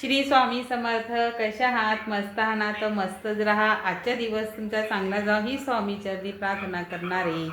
श्री स्वामी समर्थ कशा आहात मस्त आहात तर मस्तच राहा. आजचा दिवस तुमचा चांगला जाव ही स्वामीचरणी प्रार्थना करणारे.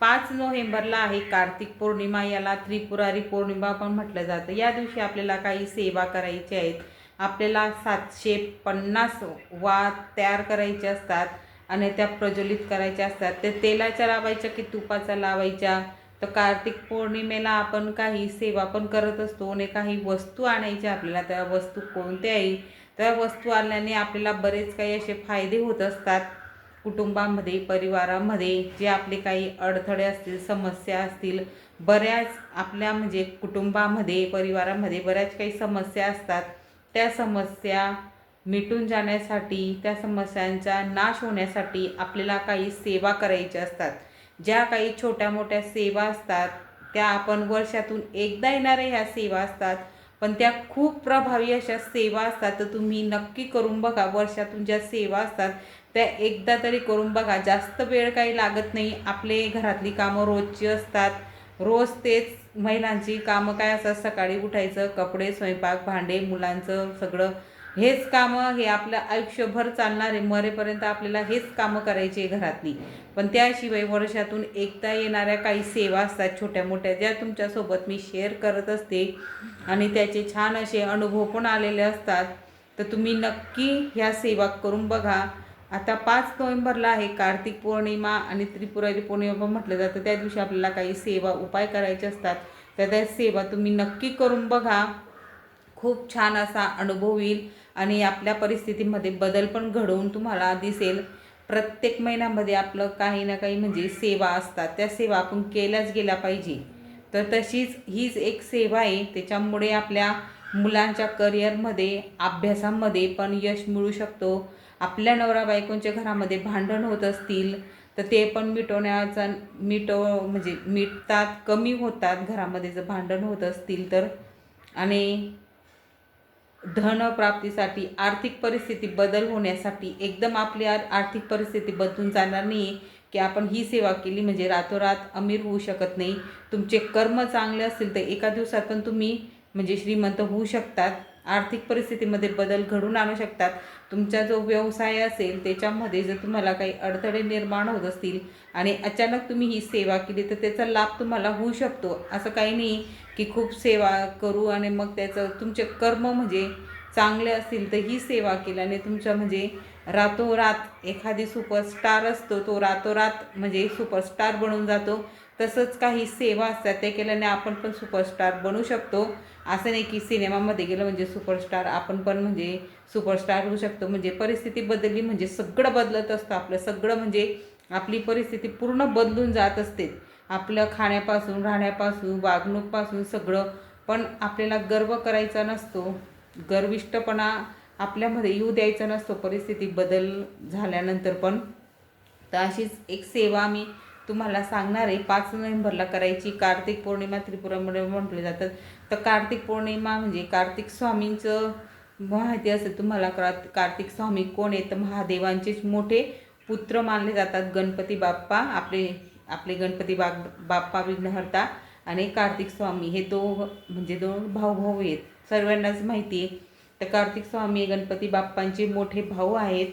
पाच नोव्हेंबरला आहे कार्तिक पौर्णिमा याला त्रिपुरारी पौर्णिमा पण म्हटलं जातं. या दिवशी आपल्याला काही सेवा करायची आहेत. आपल्याला सातशे पन्नास वा तयार करायचे असतात आणि त्या प्रज्वलित करायच्या असतात. ते तेलाच्या लावायच्या की तुपाचा लावायच्या? तर कार्तिक पौर्णिमेला आपण काही सेवा पण करत असतो. आणि काही वस्तू आणायच्या आपल्याला. त्या वस्तू कोणत्याही? त्या वस्तू आणल्याने आपल्याला बरेच काही असे फायदे होत असतात. कुटुंबामध्ये परिवारामध्ये जे आपले काही अडथळे असतील समस्या असतील बऱ्याच आपल्या म्हणजे कुटुंबामध्ये परिवारामध्ये बऱ्याच काही समस्या असतात. त्या समस्या मिटून जाण्यासाठी त्या समस्यांचा नाश होण्यासाठी आपल्याला काही सेवा करायच्या असतात. ज्या काही छोट्या मोठ्या सेवा असतात त्या आपण वर्षातून एकदा येणाऱ्या ह्या सेवा असतात पण त्या खूप प्रभावी अशा सेवा असतात तर तुम्ही नक्की करून बघा वर्षातून ज्या सेवा असतात त्या एकदा तरी करून बघा. जास्त वेळ काही लागत नाही. आपले घरातली कामं रोजची असतात. रोज तेच महिलांची कामं काय असतात? सकाळी उठायचं कपडे स्वयंपाक भांडे मुलांचं सगळं हेच कामं हे आपलं आयुष्यभर चालणारे मरेपर्यंत आपल्याला हेच कामं करायची आहे घरातली. पण त्याशिवाय वर्षातून एकदा येणाऱ्या काही सेवा असतात छोट्या मोठ्या ज्या तुमच्यासोबत मी शेअर करत असते. आणि त्याचे छान असे अनुभव पण आलेले असतात. तर तुम्ही नक्की ह्या सेवा करून बघा. आता पाच नोव्हेंबरला आहे कार्तिक पौर्णिमा आणि त्रिपुरारी पौर्णिमा पण म्हटलं जातं. त्या दिवशी आपल्याला काही सेवा उपाय करायचे असतात. तर त्या सेवा तुम्ही नक्की करून बघा. खूप छान असा अनुभव येईल. आणि आपल्या परिस्थितीमध्ये बदल पण घडवून तुम्हाला दिसेल. प्रत्येक महिन्यामध्ये आपलं काही ना काही म्हणजे सेवा असतात. त्या सेवा आपण केल्याच गेल्या पाहिजे. तर तशीच हीच एक सेवा आहे. त्याच्यामुळे आपल्या मुलांच्या करिअरमध्ये अभ्यासामध्ये पण यश मिळू शकतो. आपल्या नवरा बायकोंच्या घरामध्ये भांडण होत असतील तर ते पण मिटवण्याचा मिटव म्हणजे मिटतात कमी होतात. घरामध्ये जर भांडण होत असतील तर. आणि धनप्राप्तीसाठी आर्थिक परिस्थिती बदल होण्यासाठी एकदम आपली आर्थिक परिस्थिती बदलून जाणार नाही की आपण ही सेवा केली म्हणजे रातोरात अमीर होऊ शकत नाही. तुमचे कर्म चांगले असतील तर एका दिवसात पण तुम्ही म्हणजे श्रीमंत होऊ शकतात. आर्थिक परिस्थितीमध्ये बदल घडून आणू शकतात. तुमचा जो व्यवसाय असेल त्याच्यामध्ये जर तुम्हाला काही अडथळे निर्माण होत असतील आणि अचानक तुम्ही ही सेवा केली तर त्याचा लाभ तुम्हाला होऊ शकतो. असं काही नाही की खूप सेवा करू आणि मग त्याचं तुमचे कर्म म्हणजे चांगले असतील तर ही सेवा केल्याने तुमच्या म्हणजे रातोरात एखादी सुपरस्टार असतो तो रातोरात म्हणजे सुपरस्टार बनून जातो. तसंच काही सेवा असतात त्या केल्याने आपण पण सुपरस्टार बनू शकतो. असं नाही की सिनेमामध्ये गेलं म्हणजे सुपरस्टार आपण पण म्हणजे सुपरस्टार होऊ शकतो. म्हणजे परिस्थिती बदलली म्हणजे सगळं बदलत असतं आपलं. सगळं म्हणजे आपली परिस्थिती पूर्ण बदलून जात असते. आपलं खाण्यापासून राहण्यापासून वागणूकपासून सगळं. पण आपल्याला गर्व करायचा नसतो. गर्विष्टपणा आपल्यामध्ये येऊ द्यायचा नसतो. परिस्थिती बदल झाल्यानंतर पण. तर अशीच एक सेवा मी तुम्हाला सांगणार आहे पाच नोव्हेंबरला करायची कार्तिक पौर्णिमा त्रिपुरामध्ये म्हटले जातात. तर कार्तिक पौर्णिमा म्हणजे कार्तिक स्वामींचं माहिती असेल तुम्हाला कार्त कार्तिक स्वामी कोण आहेत? तर महादेवांचेच मोठे पुत्र मानले जातात गणपती बाप्पा आपले आपले गणपती बाग बाप्पा विघ्नहर्ता आणि कार्तिक स्वामी. हे दोघ म्हणजे दोन भाऊ भाऊ आहेत सर्वांनाच माहिती आहे. तर कार्तिक स्वामी गणपती बाप्पांचे मोठे भाऊ आहेत.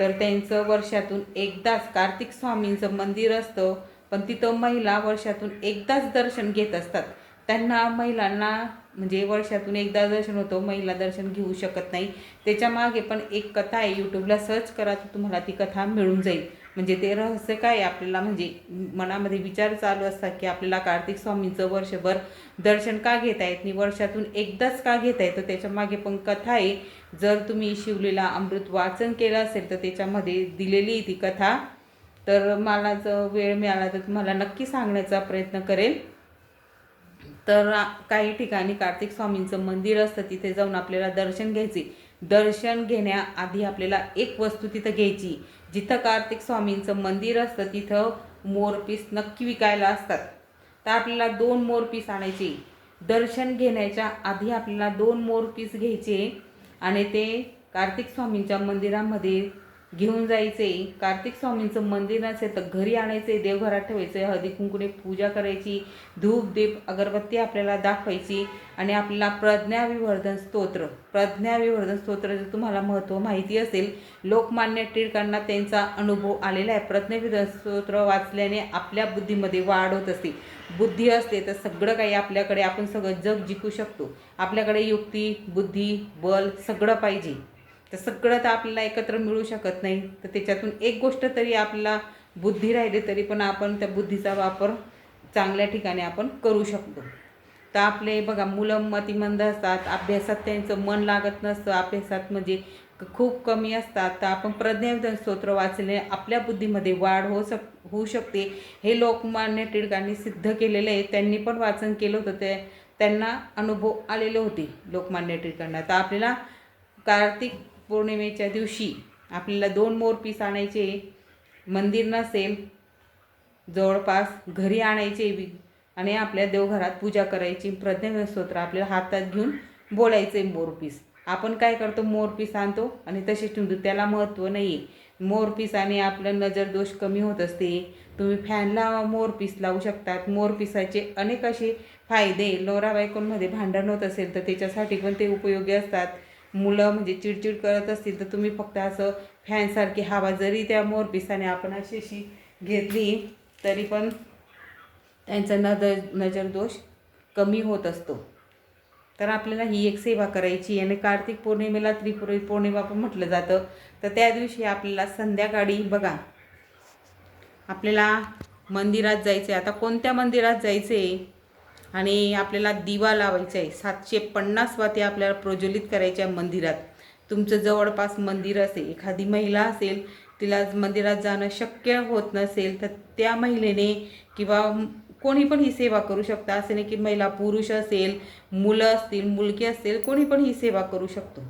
तर त्यांचं वर्षातून एकदाच कार्तिक स्वामींचं मंदिर असतं पण तिथं महिला वर्षातून एकदाच दर्शन घेत असतात. त्यांना महिलांना म्हणजे वर्षातून एकदा दर्शन होतं महिला दर्शन घेऊ शकत नाही. त्याच्यामागे पण एक कथा आहे यूट्यूबला सर्च करा तर तुम्हाला ती कथा मिळून जाईल. म्हणजे ते रहस्य काय आपल्याला म्हणजे मनामध्ये विचार चालू असतात की आपल्याला कार्तिक स्वामींचं वर्षभर दर्शन का घेता येत नाही? वर्षातून एकदाच का घेता येतं? त्याच्यामागे पण कथा आहे. जर तुम्ही शिवलीला अमृत वाचन केलं असेल तर त्याच्यामध्ये दिलेली आहे ती कथा तर मला जर वेळ मिळाला तर तुम्हाला नक्की सांगण्याचा प्रयत्न करेल तर काही ठिकाणी कार्तिक स्वामींचं मंदिर असतं तिथे जाऊन आपल्याला दर्शन घ्यायचे. दर्शन घेण्याआधी आपल्याला एक वस्तू तिथं घ्यायची. जिथं कार्तिक स्वामींचं मंदिर असतं तिथं मोरपीस नक्की विकायला असतात. तर आपल्याला दोन मोरपीस आणायचे. दर्शन घेण्याच्या आधी आपल्याला दोन मोरपीस घ्यायचे. आणि ते कार्तिक स्वामींच्या मंदिरामध्ये घेऊन जायचे. कार्तिक स्वामींचं मंदिर नसेल तर घरी आणायचे देवघरात ठेवायचे हळदी कुंकुने पूजा करायची धूप दीप अगरबत्ती आपल्याला दाखवायची आणि आपल्याला प्रज्ञाविवर्धन स्तोत्र प्रज्ञाविवर्धन स्तोत्र जर तुम्हाला महत्त्व माहिती असेल लोकमान्य टिळकांना त्यांचा अनुभव आलेला आहे. प्रज्ञाविवर्धन स्तोत्र वाचल्याने आपल्या बुद्धीमध्ये वाढ होत असते. बुद्धी असते तर सगळं काही आपल्याकडे आपण सगळं जग जिंकू शकतो. आपल्याकडे युक्ती बुद्धी बल सगळं पाहिजे. तर सगळं तर आपल्याला एकत्र मिळू शकत नाही. तर त्याच्यातून एक गोष्ट तरी आपल्याला बुद्धी राहिली तरी पण आपण त्या बुद्धीचा वापर चांगल्या ठिकाणी आपण करू शकतो. तर आपले बघा मुलं मतिमंद असतात अभ्यासात त्यांचं मन लागत नसतं. अभ्यासात म्हणजे खूप कमी असतात. तर आपण प्रज्ञावर्धन स्तोत्र वाचले आपल्या बुद्धीमध्ये वाढ हो शक होऊ शकते. हे लोकमान्य टिळकांनी सिद्ध केलेलं आहे. त्यांनी पण वाचन केलं होतं. ते त्यांना अनुभव आलेले होते लोकमान्य टिळकांना. तर आपल्याला कार्तिक पौर्णिमेच्या दिवशी आपल्याला दोन मोर पीस आणायचे मंदिर नसेल जवळपास घरी आणायचे आणि आपल्या देवघरात पूजा करायची प्रज्ञास्तोत्र आपल्याला हातात घेऊन बोलायचे मोरपीस आपण काय करतो मोरपीस आणतो आणि तसेच ठेवतो त्याला महत्त्व नाही आहे मोरपीस आणि आपलं नजर दोष कमी होत असते. तुम्ही फॅनला मोरपीस लावू शकतात. मोरपिसाचे अनेक असे फायदे लोरा बायकोंमध्ये भांडण होत असेल तर त्याच्यासाठी पण ते उपयोगी असतात. मुलं म्हणजे चिडचिड करत असतील तर तुम्ही फक्त असं फॅनसारखी हवा जरी त्या मोरपिसाने आपण अशी अशी घेतली तरी पण त्यांचा नजर नजर दोष कमी होत असतो. तर आपल्याला ही एक सेवा करायची आणि कार्तिक पौर्णिमेला त्रिपुरी पौर्णिमा पण म्हटलं जातं. तर त्या दिवशी आपल्याला संध्याकाळी बघा आपल्याला मंदिरात जायचं आहे आता कोणत्या मंदिरात जायचं आहे आणि आपल्याला दिवा लावायचा आहे. सातशे पन्नास वाती आपल्याला प्रज्वलित करायच्या आहे मंदिरात. तुमचं जवळपास मंदिर असेल एखादी महिला असेल तिला मंदिरात जाणं शक्य होत नसेल तर त्या महिलेने किंवा कोणी पण ही सेवा करू शकता. असं नाही की महिला पुरुष असेल मुलं असतील मुलगी असेल कोणी पण ही सेवा करू शकतो.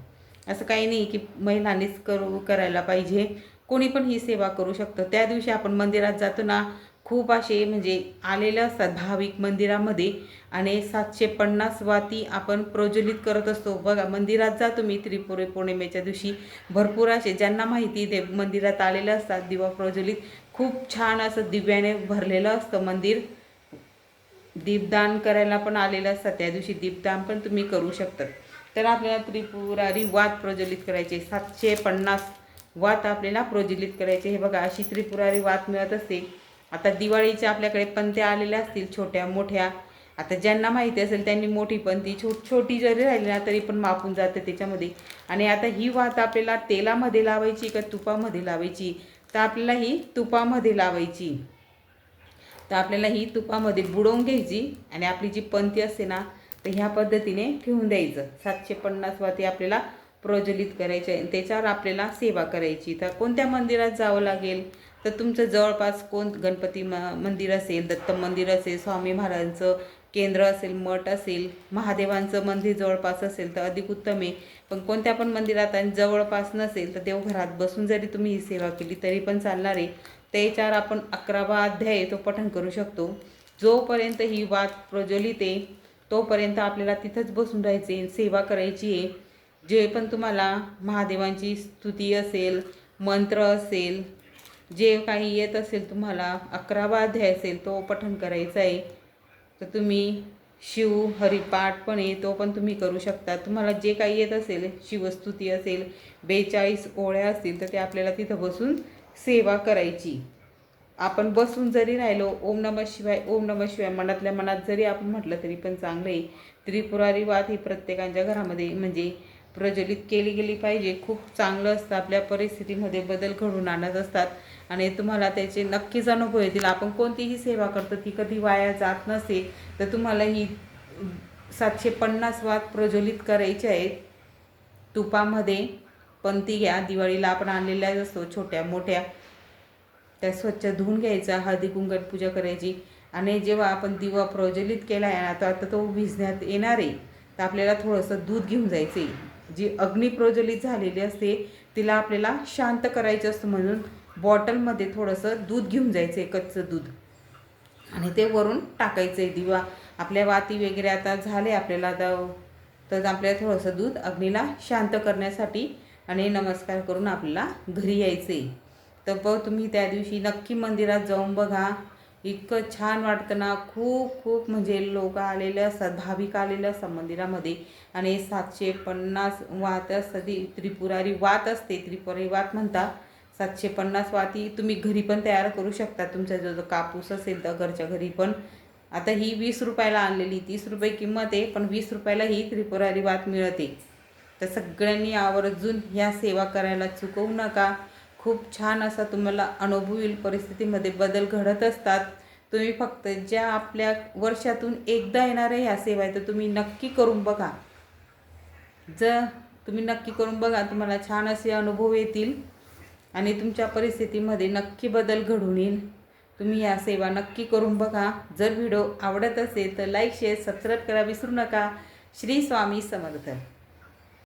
असं काही नाही की महिलांनीच करू करायला पाहिजे. कोणी पण ही सेवा करू शकतं. त्या दिवशी आपण मंदिरात जातो ना खूप असे म्हणजे आलेले असतात भाविक मंदिरामध्ये आणि सातशे पन्नास वाती आपण प्रज्वलित करत असतो. बघा मंदिरात जा तुम्ही त्रिपुरे पौर्णिमेच्या दिवशी. भरपूर असे ज्यांना माहिती ते मंदिरात आलेले असतात दिवा प्रज्वलित. खूप छान असं दिव्याने भरलेलं असतं मंदिर. दीपदान करायला पण आलेलं असतात. त्या दिवशी दीपदान पण तुम्ही करू शकतात. तर आपल्याला त्रिपुरारी वात प्रज्वलित करायचे. सातशे पन्नास वात आपल्याला प्रज्वलित करायचे. हे बघा अशी त्रिपुरारी वात मिळत असते. आता दिवाळीच्या आपल्याकडे पंत्या आलेल्या असतील छोट्या मोठ्या. आता ज्यांना माहिती असेल त्यांनी मोठी पंती छो छोटी जरी राहिली ना तरी पण मापून जाते त्याच्यामध्ये. आणि आता ही वात आपल्याला तेलामध्ये लावायची का तुपामध्ये लावायची? तर आपल्याला ही तुपामध्ये लावायची. तर आपल्याला ही तुपामध्ये बुडवून घ्यायची आणि आपली जी पंथी असते ना तर ह्या पद्धतीने ठेवून द्यायचं. सातशे पन्नास वाती आपल्याला प्रज्वलित करायचे आहे त्याच्यावर आपल्याला सेवा करायची. तर कोणत्या मंदिरात जावं लागेल? तर तुमचं जवळपास कोण गणपती म मंदिर असेल दत्त मंदिर असेल स्वामी महाराजांचं केंद्र असेल मठ असेल महादेवांचं मंदिर जवळपास असेल तर अधिक उत्तम आहे. पण कोणत्या पण मंदिरात आणि जवळपास नसेल तर देवघरात बसून जरी तुम्ही ही सेवा केली तरी पण चालणार आहे. त्याच्यावर आपण अकरावा अध्याय तो पठण करू शकतो. जोपर्यंत ही वाद प्रज्वलित आहे तोपर्यंत आपल्याला तिथंच बसून राहायचे सेवा करायची आहे. जे पण तुम्हाला महादेवांची स्तुती असेल मंत्र असेल जे काही येत असेल तुम्हाला अकरावा अध्याय असेल तो पठण करायचा आहे. तर तुम्ही शिव हरिपाठ पण आहे तो पण तुम्ही करू शकता. तुम्हाला जे काही येत असेल शिवस्तुती असेल बेचाळीस ओळ्या असतील तर ते आपल्याला तिथं बसून सेवा करायची. आपण बसून जरी राहिलो ओम नम शिवाय ओम नम शिवाय मनातल्या मनात जरी आपण म्हटलं तरी पण चांगलं आहे. त्रिपुरारी वाद ही प्रत्येकाच्या घरामध्ये म्हणजे प्रज्वलित केली गेली पाहिजे. खूप चांगलं असतं. आपल्या परिस्थितीमध्ये बदल घडून आणत असतात. आणि तुम्हाला त्याचे नक्कीच अनुभव येतील. आपण कोणतीही सेवा करतो ती कधी वाया जात नसे तर तुम्हाला ही सातशे पन्नास वाद प्रज्वलित करायचे आहेत. तुपामध्ये पण ती घ्या. दिवाळीला आपण आणलेल्याच असतो छोट्या मोठ्या. त्या स्वच्छ धुवून घ्यायचा. हळदी कुंकट पूजा करायची. आणि जेव्हा आपण दिवा प्रज्वलित केला आहे ना तर आता तो भिजण्यात येणार आहे तर आपल्याला थोडंसं दूध घेऊन जायचं आहे जी अग्नी प्रज्वलित झालेली असते तिला आपल्याला शांत करायचं असतं म्हणून बॉटलमध्ये थोडंसं दूध घेऊन जायचं आहे कच्चं दूध. आणि ते वरून टाकायचं आहे दिवा. आपल्या वाती वगैरे आता झाले आपल्याला आता तर आपल्याला थोडंसं दूध अग्नीला शांत करण्यासाठी आणि नमस्कार करून आपल्याला घरी यायचं आहे तर ब तुम्ही त्या दिवशी नक्की मंदिरात जाऊन बघा. इतकं छान वाटतं ना. खूप खूप म्हणजे लोक आलेले असतात भाविक आलेले असतात मंदिरामध्ये. आणि सातशे पन्नास वात असतात ती त्रिपुरारी वात असते त्रिपुरारी वात म्हणता सातशे पन्नास वाती तुम्ही घरी पण तयार करू शकता. तुमचा जो जो कापूस असेल तर घरच्या घरी पण. आता ही वीस रुपयाला आणलेली तीस रुपये किंमत आहे पण वीस रुपयाला ही त्रिपुरारी वात मिळते. तर सगळ्यांनी आवर्जून ह्या सेवा करायला चुकवू नका. खूप छान असा तुम्हाला अनुभव येईल परिस्थितीमध्ये बदल घडत असतात. तुम्ही फक्त ज्या आपल्या वर्षातून एकदा येणाऱ्या ह्या सेवा आहे तर तुम्ही नक्की करून बघा. जर तुम्ही नक्की करून बघा तुम्हाला छान असे अनुभव येतील आणि तुमच्या परिस्थितीमध्ये नक्की बदल घडून येईल. तुम्ही या सेवा नक्की करून बघा. जर व्हिडिओ आवडत असेल तर लाईक शेअर सबस्क्राईब करा विसरू नका. श्री स्वामी समर्थ.